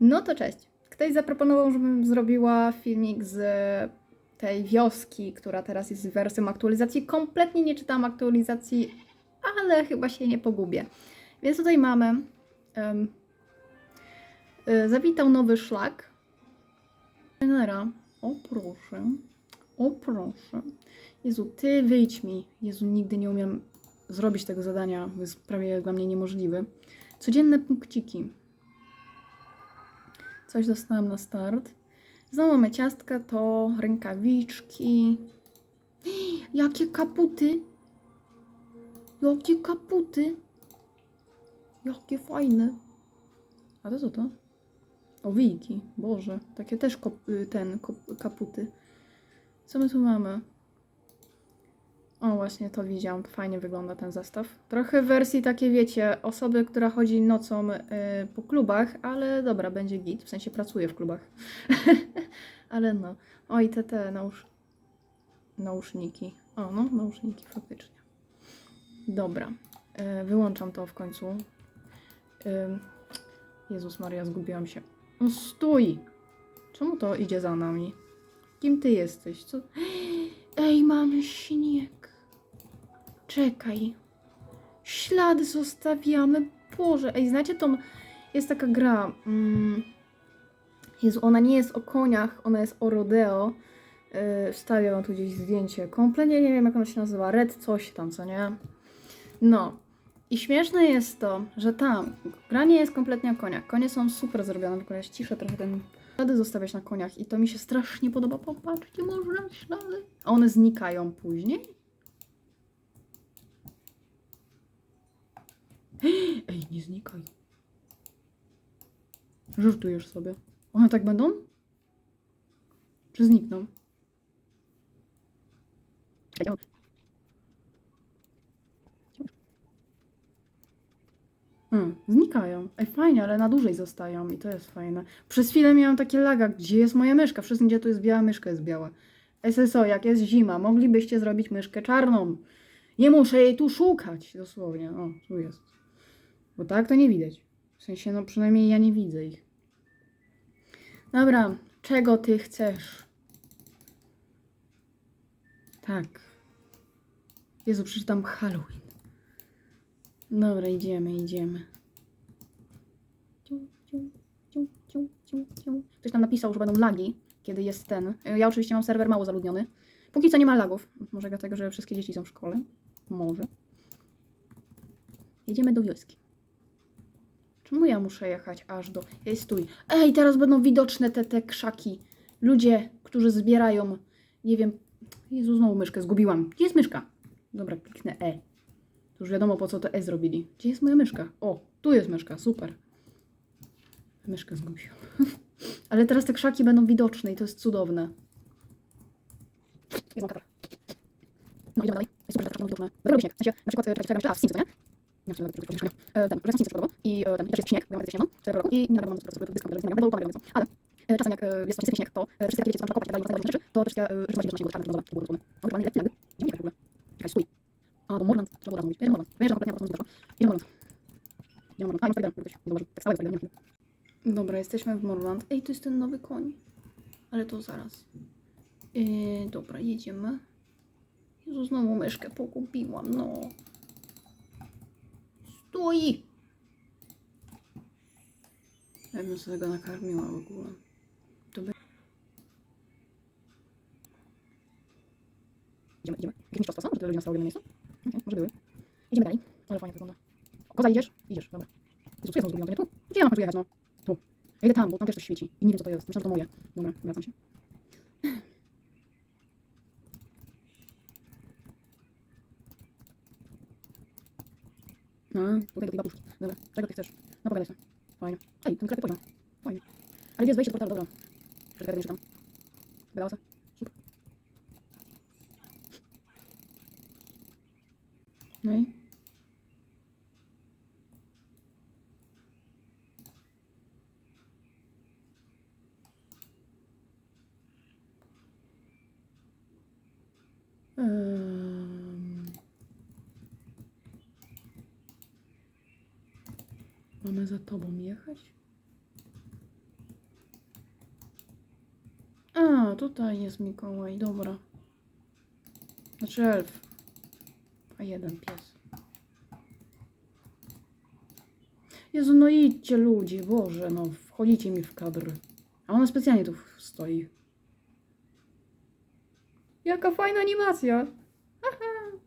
No to cześć. Ktoś zaproponował, żebym zrobiła filmik z tej wioski, która teraz jest wersją aktualizacji. Kompletnie nie czytałam aktualizacji, ale chyba się nie pogubię. Więc tutaj mamy. Um, zawitał nowy szlak. Trenera. O proszę. O proszę. Jezu, ty wyjdź mi. Jezu, nigdy nie umiem zrobić tego zadania. Jest prawie dla mnie niemożliwy. Codzienne punkciki. Coś dostałam na start. Znowu mamy ciastka, to rękawiczki. Jakie kaputy! Jakie kaputy! Jakie fajne! A to co to? Owijki, Boże, takie też kop, y, ten, kop, kaputy. Co my tu mamy? O, właśnie to widziałam, fajnie wygląda ten zestaw. Trochę wersji takiej, wiecie, osoby, która chodzi nocą y, po klubach, ale dobra, będzie git, w sensie pracuje w klubach. ale no. O, i te, te nausz... nauszniki. O, no, nauszniki, faktycznie. Dobra, y, wyłączam to w końcu. Y, Jezus Maria, zgubiłam się. No stój! Czemu to idzie za nami? Kim ty jesteś? Co? Ej, mamy śnieg. Czekaj. Ślady zostawiamy. Boże, ej, znacie tą... Jest taka gra. Mm, Jezu, ona nie jest o koniach, ona jest o rodeo. Yy, wstawię wam tu gdzieś zdjęcie. Kompletnie nie wiem, jak ona się nazywa. Red coś tam, co nie? No. I śmieszne jest to, że tam gra nie jest kompletnie o koniach. Konie są super zrobione, tylko ja ściszę trochę ten ślady zostawiać na koniach i to mi się strasznie podoba. Popatrzcie, może ślady. A one znikają później. Ej, nie znikaj. Żartujesz sobie. One tak będą? Czy znikną? Hmm, znikają. Ej, fajnie, ale na dłużej zostają i to jest fajne. Przez chwilę miałam takie laga, gdzie jest moja myszka? Wszędzie tu jest biała myszka, jest biała. SSO, jak jest zima, moglibyście zrobić myszkę czarną. Nie muszę jej tu szukać, dosłownie. O, tu jest. Bo tak to nie widać. W sensie, no przynajmniej ja nie widzę ich. Dobra, czego ty chcesz? Tak. Jezu, przeczytam Halloween. Dobra, idziemy, idziemy. Ktoś tam napisał, że będą lagi, kiedy jest ten. Ja oczywiście mam serwer mało zaludniony. Póki co nie ma lagów. Może dlatego, że wszystkie dzieci są w szkole. Może. Jedziemy do wioski. Ja muszę jechać aż do... Ej, stój. Ej, teraz będą widoczne te, te krzaki. Ludzie, którzy zbierają... Nie wiem... Jezu, znowu myszkę zgubiłam. Gdzie jest myszka? Dobra, kliknę E. Już wiadomo, po co to E zrobili. Gdzie jest moja myszka? O, tu jest myszka, super. Myszkę zgubiłam. Ale teraz te krzaki będą widoczne i to jest cudowne. No idziemy dalej. Jest super, że te krzaki będą widoczne. Robi śnieg. W sensie, na przykład, czekaj, czekaj, czekaj, a, w Simsy, to nie? Nie wiem, czy to jest e, ten, że jest podoba i e, ten, też jest śnieg, bo ja mam no, cztery roku i nie wiadomo, co sobie dyskam, będę upalał, ale e, czasem jak e, jest właśnie śnieg, to e, wszyscy jak wiecie, co tam kopać, tak dalej, tak dalej, rzeczy, to troszkę e, rzeczy właśnie do czarnych, to było gotowe. No chyba nie lepiej, gdzie nie w ogóle? Czekaj, stój. A, bo Morland, trzeba było razem mówić. Morland. Że kompletnie po prostu Idziemy Morland. Idziemy Morland. A, wtedy, jakoś, zobacz, tak stałe wtedy, nie Dobra, jesteśmy w Morland. Ej, to jest ten nowy koń. Ale to zaraz. Dobra, jedziemy. Jezu, znowu myszkę pogubiłam, no. Stój! Ja bym sobie go nakarmiła w ogóle. To by... Idziemy, idziemy. Jakieś mistrzostwa są? Czy to ludzie na stałe miejscu? Okay, może były. Idziemy dalej. Ale fajnie wygląda. Koza idziesz? Idziesz, dobra. Jezu, co ja znowu zgubiłam? To nie tu? Gdzie ja mam jechać, no? Tu. Ja idę tam, bo tam też coś świeci. I nie wiem, co to jest. Myślałam, że to moje. Dobra, wracam się. No, tutaj do tej babuszki. Dobra, czego ty chcesz? No pogadaj sobie. Fajnie. Ej, ten sklepie poziom. Fajnie. Ale gdzie jest wejście do portalu? Dobra. Czekaj, nie czytam. Wydało się? No i? za tobą jechać? A, tutaj jest Mikołaj, dobra. Znaczy elf. A jeden pies. Jezu, no idźcie ludzie, Boże, no wchodzicie mi w kadr. A ona specjalnie tu stoi. Jaka fajna animacja! Aha.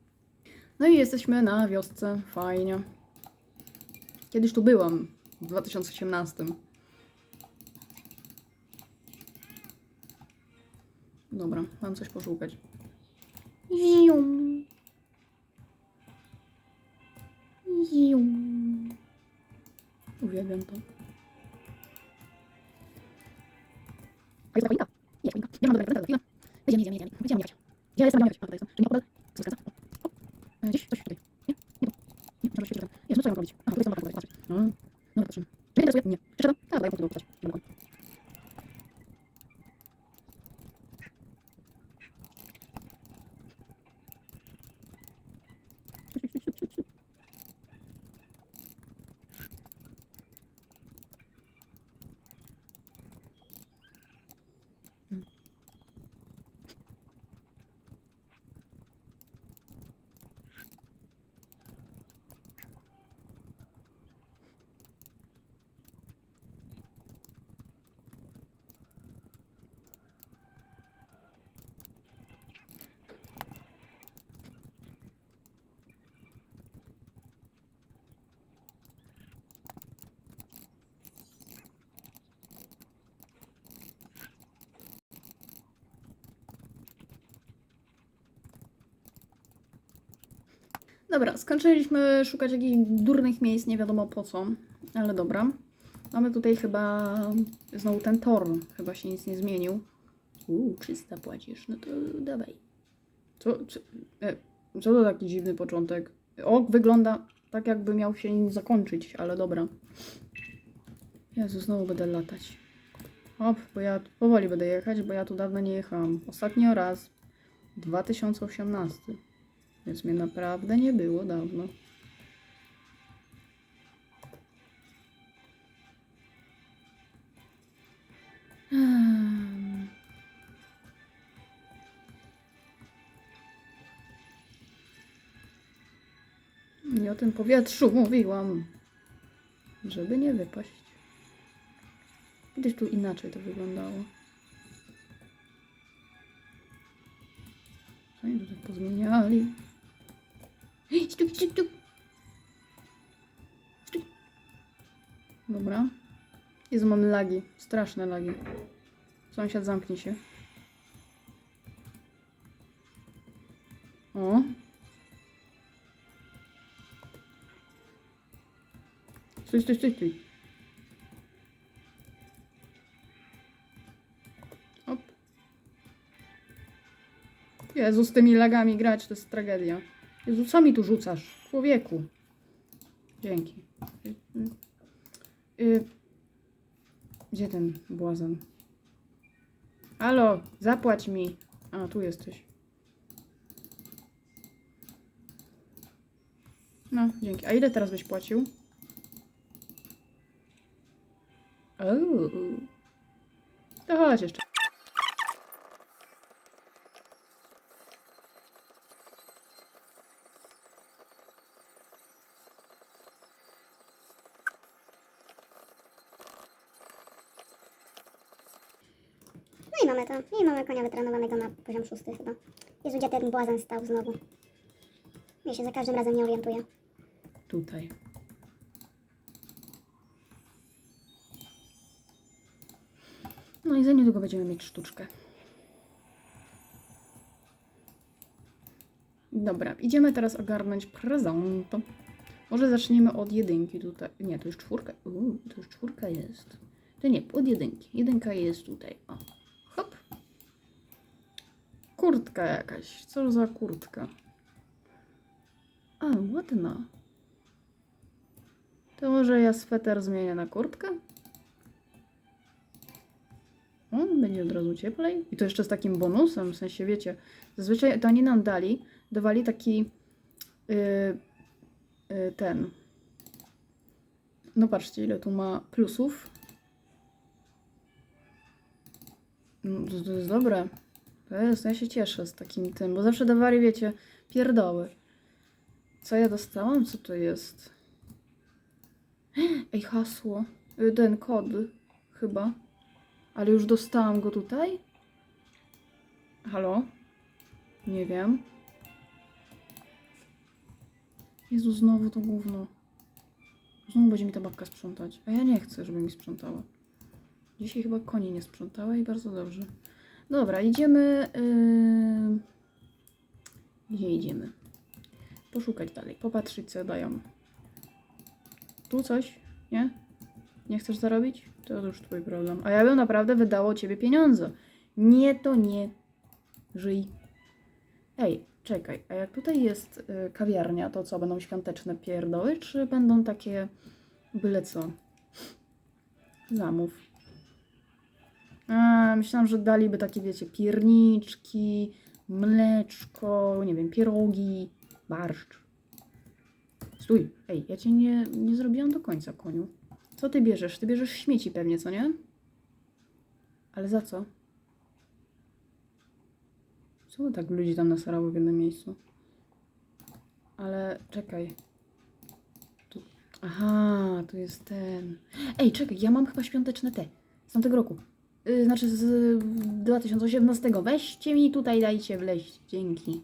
No i jesteśmy na wiosce, fajnie. Kiedyś tu byłam, w 2018. Dobra, mam coś poszukać. Zium. Zium. Uwielbiam to. A jest? Jest choinka. Nie mam do tego chwilę. Idziemy, idziemy, idziemy. Będziemy jechać. Gdzie jest tam jechać? A tutaj są. Czy nie opodal? Co zgadza? E, Gdzieś? Coś tutaj. Nie? Nie tu. Nie, może się tutaj. Jest, no co ja mam robić? Aha, tutaj są opatrzeć. No. No, patrzymy. Czy mnie interesuje? Nie. Przeczytam? A, daję punkty do postaci. Nie mogę. Dobra, skończyliśmy szukać jakichś durnych miejsc, nie wiadomo po co, ale dobra. Mamy tutaj chyba znowu ten tor, chyba się nic nie zmienił. Uuu, 300 płacisz, no to dawaj. Co, co, e, co to taki dziwny początek? O, wygląda tak jakby miał się nim zakończyć, ale dobra. Jezu, znowu będę latać. Hop, bo ja powoli będę jechać, bo ja tu dawno nie jechałam. Ostatnio raz, 2018. Więc mnie naprawdę nie było dawno. Ehm. I o tym powietrzu mówiłam, żeby nie wypaść. Kiedyś tu inaczej to wyglądało. Oni tutaj pozmieniali? Stuk, stuk. Stuk. Dobra. Jezu, mam lagi. Straszne lagi. Sąsiad, zamknij się. O. Stój, stój, stój, stój. Op. Jezu, z tymi lagami grać to jest tragedia. Jezu, co mi tu rzucasz? Człowieku. Dzięki. Y, y. Gdzie ten błazen? Halo, zapłać mi. A, tu jesteś. No, dzięki. A ile teraz byś płacił? Uuu. To chodź jeszcze. Mamy to. I mamy konia wytrenowanego na poziom szósty chyba. Jezu, gdzie ten błazen stał znowu? Ja się za każdym razem nie orientuję. Tutaj. No i za niedługo będziemy mieć sztuczkę. Dobra, idziemy teraz ogarnąć prezent. Może zaczniemy od jedynki tutaj. Nie, to już czwórka. Uuu, to już czwórka jest. To nie, od jedynki. Jedynka jest tutaj. O. Kurtka jakaś. Co za kurtka? A, ładna. To może ja sweter zmienię na kurtkę? On będzie od razu cieplej. I to jeszcze z takim bonusem, w sensie wiecie, zazwyczaj to oni nam dali, dawali taki yy, yy, ten. No patrzcie, ile tu ma plusów. No, to jest dobre. Jest, ja się cieszę z takim tym, bo zawsze dawali, wiecie, pierdoły. Co ja dostałam? Co to jest? Ej, hasło. Y, Ten kod chyba. Ale już dostałam go tutaj? Halo? Nie wiem. Jezu, znowu to gówno. Znowu będzie mi ta babka sprzątać. A ja nie chcę, żeby mi sprzątała. Dzisiaj chyba koni nie sprzątała i bardzo dobrze. Dobra, idziemy. Yy... Gdzie idziemy? Poszukać dalej, popatrzeć co dają. Tu coś? Nie? Nie chcesz zarobić? To już twój problem. A ja bym naprawdę wydała ciebie pieniądze. Nie, to nie. Żyj. Ej, czekaj, a jak tutaj jest y, kawiarnia, to co, będą świąteczne pierdoły, czy będą takie byle co? Zamów. Myślałam, że daliby takie, wiecie, pierniczki, mleczko, nie wiem, pierogi, barszcz. Stój, ej, ja cię nie, nie zrobiłam do końca, koniu. Co ty bierzesz? Ty bierzesz śmieci pewnie, co nie? Ale za co? Co tak ludzi tam nasarało w jednym miejscu? Ale czekaj. Tu. Aha, tu jest ten. Ej, czekaj, ja mam chyba świąteczne te. Z tamtego roku. Yy, znaczy z 2018. Weźcie mi tutaj, dajcie wleźć. Dzięki.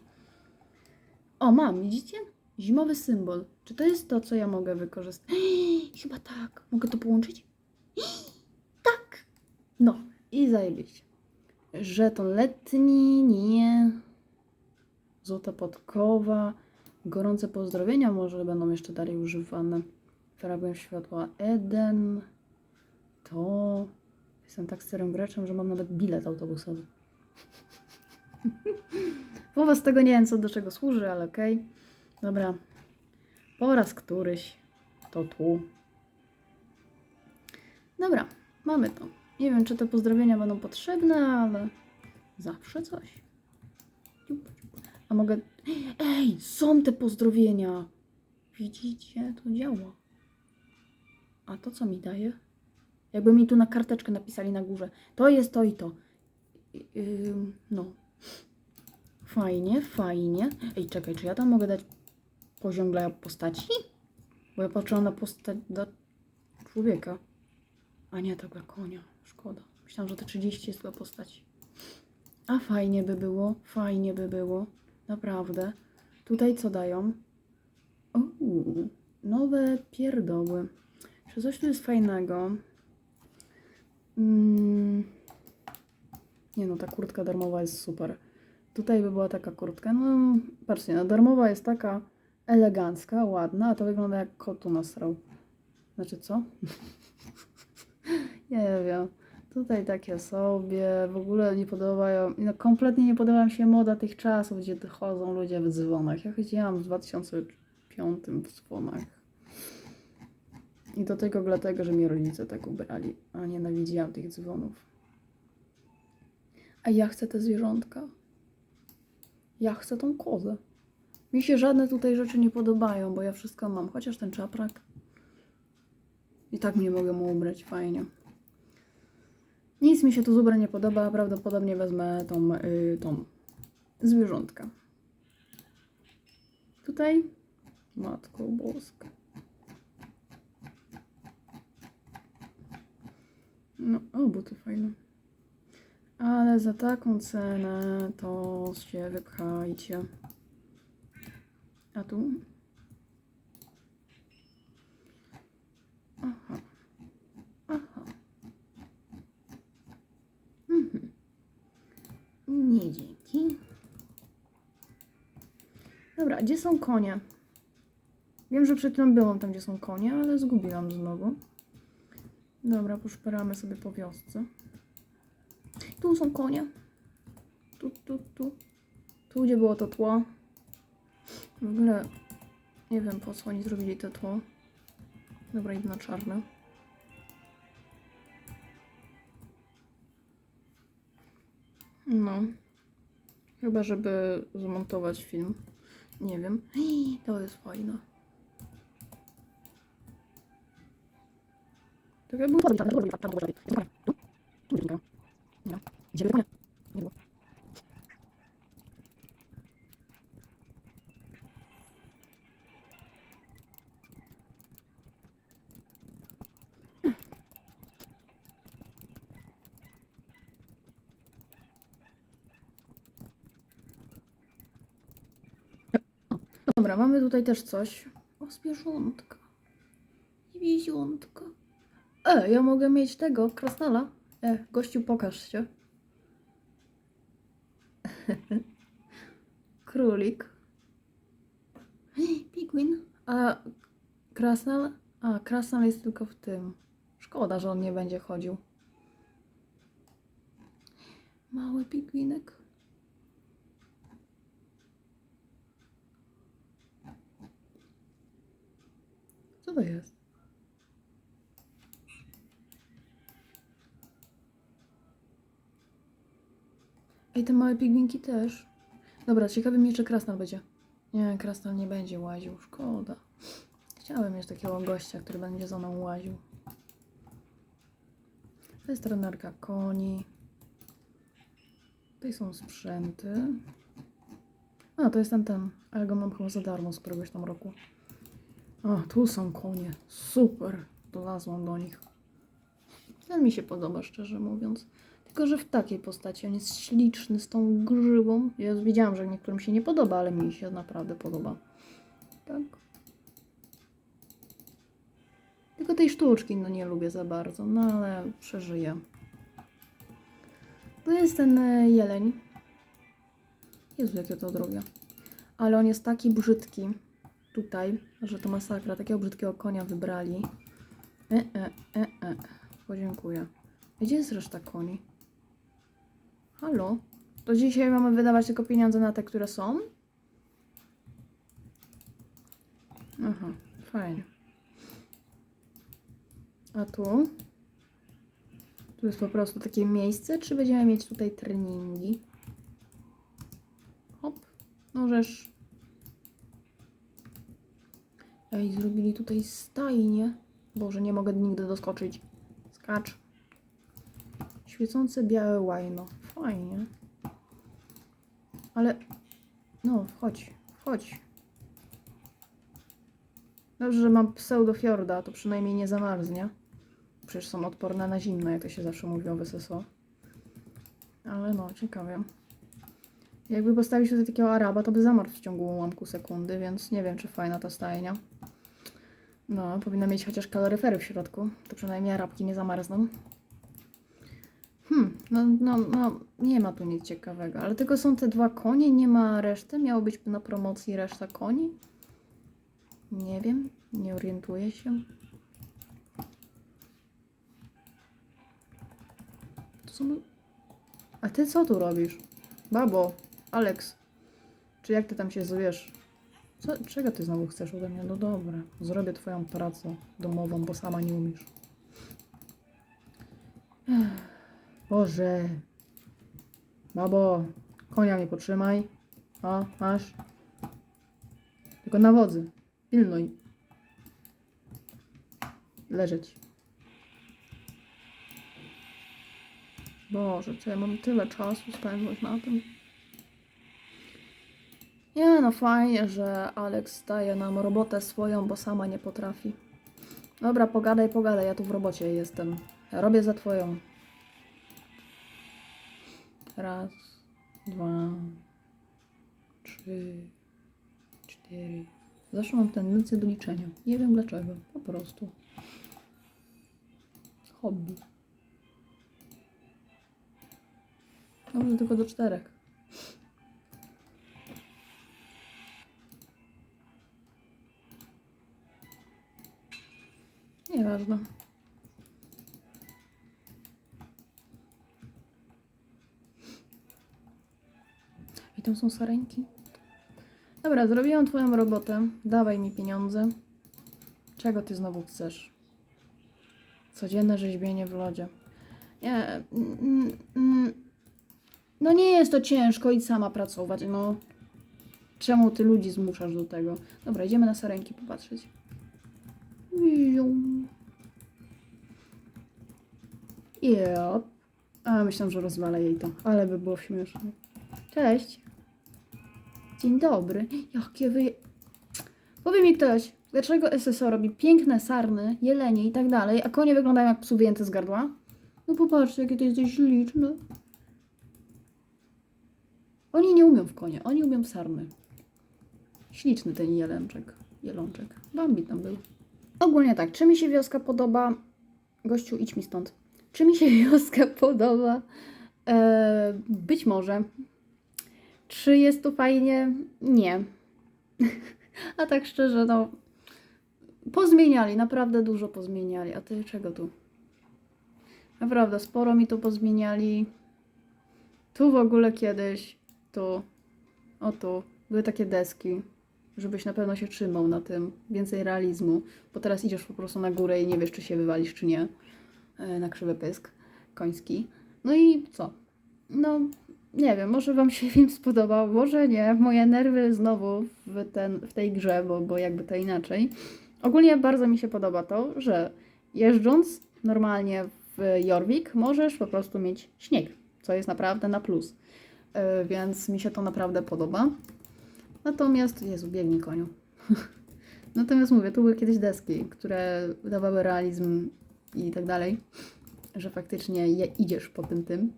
O, mam, widzicie? Zimowy symbol. Czy to jest to, co ja mogę wykorzystać? Chyba tak. Mogę to połączyć? Tak. No, i zajebiście. Żeton letni, nie. Złota podkowa. Gorące pozdrowienia może będą jeszcze dalej używane. Fragment światła Eden. To. Jestem tak starym graczem, że mam nawet bilet autobusowy. Wobec tego nie wiem, co do czego służy, ale okej. Dobra. Po raz któryś to tu. Dobra, mamy to. Nie wiem, czy te pozdrowienia będą potrzebne, ale zawsze coś. A mogę. Ej, są te pozdrowienia! Widzicie, to działa. A to co mi daje? Jakby mi tu na karteczkę napisali na górze. To jest to i to. Ym, no. Fajnie, fajnie. Ej, czekaj, czy ja tam mogę dać poziom dla postaci? Bo ja patrzyłam na postać dla człowieka. A nie, to dla konia. Szkoda. Myślałam, że te 30 jest dla postaci. A fajnie by było, fajnie by było. Naprawdę. Tutaj co dają? Uuu, nowe pierdoły. Czy coś tu jest fajnego? Mm. Nie no, ta kurtka darmowa jest super. Tutaj by była taka kurtka. No, patrzcie, no darmowa jest taka elegancka, ładna, a to wygląda jak kotu nasrał. Znaczy co? nie wiem. Tutaj takie sobie, w ogóle nie podobają, no kompletnie nie podoba mi się moda tych czasów, gdzie chodzą ludzie w dzwonach. Ja chodziłam w 2005 w dzwonach. I do tego dlatego, że mi rodzice tak ubrali, a nienawidziłam tych dzwonów. A ja chcę te zwierzątka. Ja chcę tą kozę. Mi się żadne tutaj rzeczy nie podobają, bo ja wszystko mam, chociaż ten czaprak. I tak nie mogę mu ubrać fajnie. Nic mi się tu z nie podoba, prawdopodobnie wezmę tą, y, tą zwierzątka. Tutaj Matko Boska. No, o, buty fajne. Ale za taką cenę to się wypchajcie. A tu? Aha. Aha. Mhm. Nie dzięki. Dobra, gdzie są konie? Wiem, że przed chwilą byłam tam, gdzie są konie, ale zgubiłam znowu. Dobra, poszperamy sobie po wiosce. Tu są konie. Tu, tu, tu. Tu, gdzie było to tło. W ogóle nie wiem, po co oni zrobili to tło. Dobra, idę na czarne. No. Chyba, żeby zmontować film. Nie wiem. To jest fajne. Dobra, mamy tutaj też coś. O, zwierzątka. Zwierzątka. E, ja mogę mieć tego, krasnala. E, gościu, pokaż się. Królik. Pigwin. A krasnal? A, krasnal jest tylko w tym. Szkoda, że on nie będzie chodził. Mały pigwinek. Co to jest? Ej, te małe pigwinki też. Dobra, ciekawy mnie, czy krasnal będzie. Nie, krasnal nie będzie łaził. Szkoda. Chciałem mieć takiego gościa, który będzie za mną łaził. To jest trenerka koni. Tutaj są sprzęty. A, to jest ten, ten. Ale go mam chyba za darmo z któregoś tam roku. O, tu są konie. Super. Dolazłam do nich. Ten mi się podoba, szczerze mówiąc. Tylko, że w takiej postaci. On jest śliczny z tą grzywą. Ja już wiedziałam, że niektórym się nie podoba, ale mi się naprawdę podoba. Tak. Tylko tej sztuczki no nie lubię za bardzo, no ale przeżyję. Tu jest ten e, jeleń. Jezu, jakie to drogie. Ale on jest taki brzydki tutaj, że to masakra. Takiego brzydkiego konia wybrali. E, e, e, e. Podziękuję. Gdzie jest reszta koni? Halo? To dzisiaj mamy wydawać tylko pieniądze na te, które są? Aha, fajnie. A tu? Tu jest po prostu takie miejsce, czy będziemy mieć tutaj treningi? Hop. Możesz. Ej, zrobili tutaj stajnię. Boże, nie mogę nigdy doskoczyć. Skacz. Świecące białe łajno. Fajnie. Ale... No, wchodź, wchodź. Dobrze, że mam pseudofiorda, to przynajmniej nie zamarznie. Przecież są odporne na zimno, jak to się zawsze mówiło w SSO. Ale no, ciekawie. Jakby postawić tutaj takiego Araba, to by zamarzł w ciągu ułamku sekundy, więc nie wiem, czy fajna ta stajnia. No, powinna mieć chociaż kaloryfery w środku, to przynajmniej Arabki nie zamarzną. Hmm, no, no, no, nie ma tu nic ciekawego, ale tylko są te dwa konie, nie ma reszty. Miało być na promocji reszta koni. Nie wiem, nie orientuję się. To są... A ty co tu robisz? Babo, Alex, czy jak ty tam się zwiesz? Co, czego ty znowu chcesz ode mnie? No dobra, zrobię twoją pracę domową, bo sama nie umiesz. Ech. Boże. Babo, konia mi potrzymaj. O, masz. Tylko na wodzy. Pilnuj. Leżeć. Boże, co ja mam tyle czasu spędzać na tym. Nie no, fajnie, że Alex daje nam robotę swoją, bo sama nie potrafi. Dobra, pogadaj, pogadaj, ja tu w robocie jestem. Robię za twoją. Raz, dwa, trzy, cztery. Zawsze mam tendencję do liczenia. Nie wiem dlaczego. Po prostu. Hobby. Dobrze, tylko do czterech. Nieważne. Tam są sarenki. Dobra, zrobiłam twoją robotę. Dawaj mi pieniądze. Czego ty znowu chcesz? Codzienne rzeźbienie w lodzie. Nie. mm, mm, No nie jest to ciężko, idź sama pracować, no. Czemu ty ludzi zmuszasz do tego? Dobra, idziemy na sarenki popatrzeć. Yep. A, myślałam, że rozwalę jej to, ale by było śmieszne. Cześć. Dzień dobry. Jakie wy... Powie mi ktoś, dlaczego SSO robi piękne sarny, jelenie i tak dalej, a konie wyglądają jak psu wyjęte z gardła? No popatrzcie, jakie to jesteś śliczne. Oni nie umią w konie, oni umią w sarny. Śliczny ten jelęczek, jelączek. Bambi tam był. Ogólnie tak, czy mi się wioska podoba? Gościu, idź mi stąd. Czy mi się wioska podoba? E, być może. Czy jest tu fajnie? Nie. A tak szczerze, no. Pozmieniali, naprawdę dużo pozmieniali. A ty czego tu? Naprawdę, sporo mi tu pozmieniali. Tu w ogóle kiedyś, tu, o tu, były takie deski, żebyś na pewno się trzymał na tym. Więcej realizmu, bo teraz idziesz po prostu na górę i nie wiesz, czy się wywalisz, czy nie. E, Na krzywy pysk koński. No i co? No, nie wiem, może Wam się film spodobał, może nie. Moje nerwy znowu w, ten, w tej grze, bo, bo jakby to inaczej. Ogólnie bardzo mi się podoba to, że jeżdżąc normalnie w Jorvik możesz po prostu mieć śnieg, co jest naprawdę na plus. E, Więc mi się to naprawdę podoba. Natomiast, Jezu, biegnij koniu. Natomiast mówię, tu były kiedyś deski, które dawały realizm i tak dalej, że faktycznie idziesz po tym tym.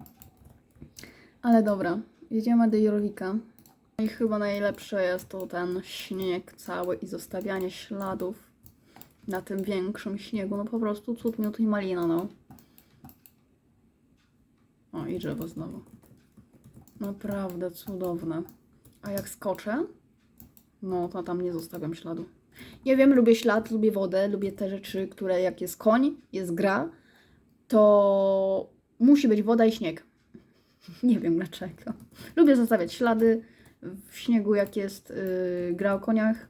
Ale dobra, jedziemy do Jorwika. I chyba najlepsze jest to ten śnieg cały i zostawianie śladów na tym większym śniegu. No po prostu cud miód i malina, no. O, i drzewo znowu. Naprawdę cudowne. A jak skoczę, no to tam nie zostawiam śladu. Nie wiem, lubię ślad, lubię wodę, lubię te rzeczy, które jak jest koń, jest gra, to musi być woda i śnieg. Nie wiem dlaczego. Lubię zostawiać ślady w śniegu, jak jest yy, gra o koniach.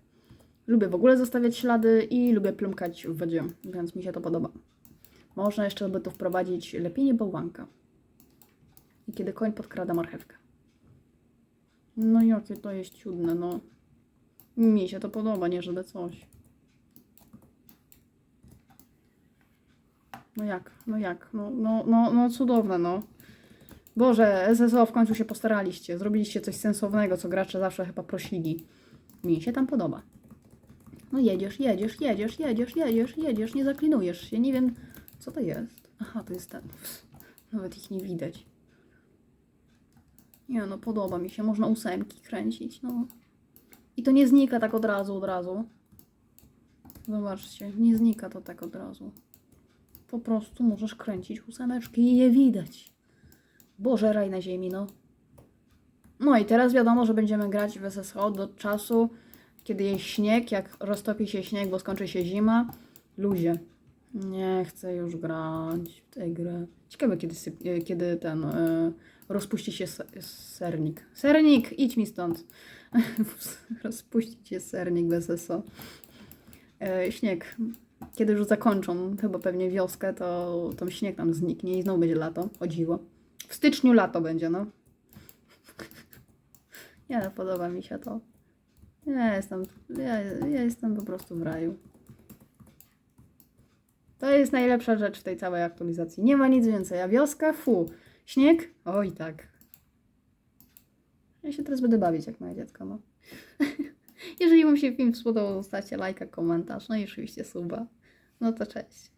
Lubię w ogóle zostawiać ślady i lubię plumkać w wodzie, więc mi się to podoba. Można jeszcze by tu wprowadzić lepienie bałwanka. I kiedy koń podkrada marchewkę. No jakie to jest cudne, no. Mi się to podoba, nie żeby coś. No jak, no jak, no, no, no, no cudowne, no. Boże, SSO w końcu się postaraliście. Zrobiliście coś sensownego, co gracze zawsze chyba prosili. Mi się tam podoba. No jedziesz, jedziesz, jedziesz, jedziesz, jedziesz, jedziesz, nie zaklinujesz się. Nie wiem, co to jest. Aha, to jest ten. Nawet ich nie widać. Nie no, podoba mi się. Można ósemki kręcić, no. I to nie znika tak od razu, od razu. Zobaczcie, nie znika to tak od razu. Po prostu możesz kręcić ósemeczki i je widać. Boże, raj na ziemi, no. No i teraz wiadomo, że będziemy grać w SSO do czasu, kiedy jest śnieg, jak roztopi się śnieg, bo skończy się zima. Luzie. Nie chcę już grać w tę grę. Ciekawe, kiedy, e, kiedy ten e, rozpuści się se- sernik. Sernik, idź mi stąd. rozpuści się sernik w SSO. E, śnieg. Kiedy już zakończą, chyba pewnie wioskę, to, to śnieg tam zniknie i znowu będzie lato. O dziwo. W styczniu lato będzie, no. Nie no, podoba mi się to. Ja jestem, ja, ja jestem po prostu w raju. To jest najlepsza rzecz w tej całej aktualizacji. Nie ma nic więcej. A wioska? Fu. Śnieg? Oj tak. Ja się teraz będę bawić jak moje dziecko, no. Jeżeli Wam się film spodobał, zostawcie lajka, komentarz, no i oczywiście suba. No to cześć.